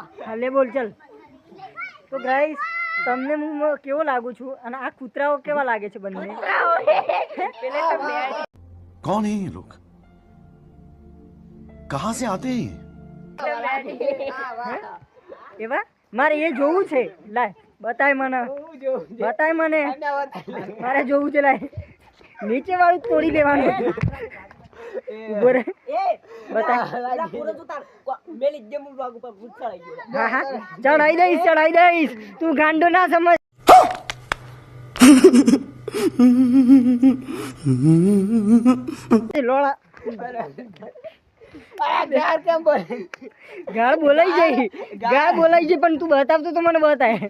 હા લે બોલ ચલ તો ગાઈસ તમને હું મ- કેવો લાગુ છું અને આ કૂતરાઓ કેવા લાગે છે બંને कौन है ये लोग कहां से आते हैं ये? એવા મારે એ જોવું છે લાય બતાય મને બતાય મને મારે જોવું છે લાય નીચે વાળું તોડી લેવાનું ઊભો રહે બતાય. હા હા. ચડાઈ દઈશ ચડાઈ દઈશ. તું ગાંડો ના સમજ. લોળા. ગાળ બોલાઈ જાય. ગાળ. બોલાઈ જાય પણ તું બતાવતો તો મને બતાય.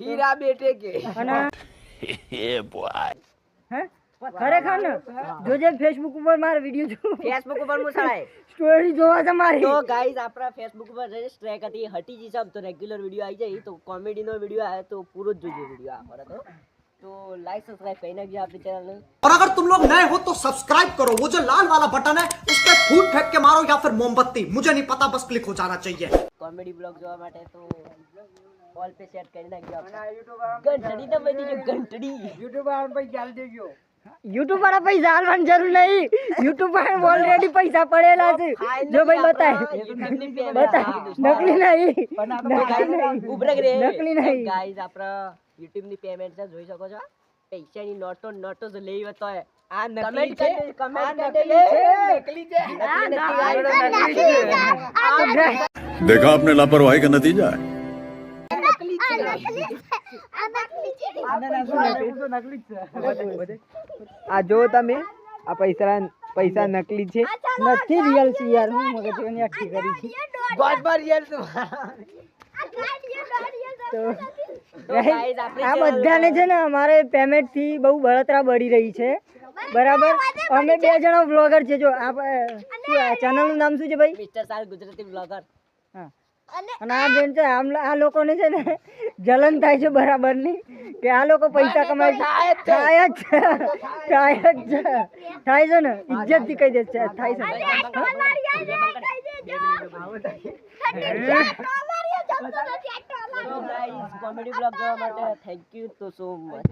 હીરા બેટે કે અને હે ખરેખર ને જોજે ફેસબુક ઉપર મારા વિડીયો જો ફેસબુક ઉપર મુસાળાય સ્ટોરી જોવા છે મારી તો ગાઈઝ આપણા ફેસબુક ઉપર જે સ્ટ્રેક હતી હટી જશે આમ તો રેગ્યુલર વિડીયો આવી જાય તો કોમેડી નો વિડીયો આવે તો પૂરો જ જોજો વિડીયો અમારા તો તો લાઈક સબસ્ક્રાઇબ કરી નાખજો આપણી ચેનલ और अगर तुम लोग नए हो तो सब्सक्राइब करो वो जो लाल वाला बटन है उस पर फूट फेंक के मारो या फिर मोमबत्ती मुझे नहीं पता बस क्लिक हो जाना चाहिए કોમેડી બ્લોગ જોવા માટે તો ઓલ પે સેટ કરી નાખજો આપણે ઘંટડી તો બની ગયો ઘંટડી યુટ્યુબ વાળા પૈસા હાલવાની જરૂર નહીં યુટ્યુબ વાળા ઓલરેડી પૈસા પડેલા છે જો ભાઈ બતાય બતાય નકલી નહીં નકલી નહીં ઉભરે રે નકલી નહીં ગાઈઝ આપણા યુટ્યુબ ની પેમેન્ટ છે જોઈ શકો છો પૈસાની નોટો નોટો જ લેવી હોય તો આ નકલી છે કમેન્ટ નકલી છે નકલી છે देखा आपने लापरवाही का नतीजा है આ જો તમે આ પૈસા પૈસા નકલી છે. નથી રિયલ છે યાર હું મગજની આખી કરી છે. ગોડમાં રિયલ તો. આ બધાને છે ને અમારે પેમેન્ટથી બહુ બળતરા બળી રહી છે. બરાબર? અમે બે જણા વ્લોગર છે. જો આ ચેનલનું નામ શું છે ભાઈ? મિસ્ટર સાલ ગુજરાતી બ્લોગર હા. અને આ બેન છે આમ આ લોકોને છે ને જલન થાય છે બરાબરની કે આ લોકો પૈસા કમાય છે. થાય જ છે. થાય જ છે. થાય છે. ને? ઇજ્જતથી કહી દે છે. થાય છે. કોમેડી બ્લોગ જોવા માટે થેન્ક યુ તો સો મચ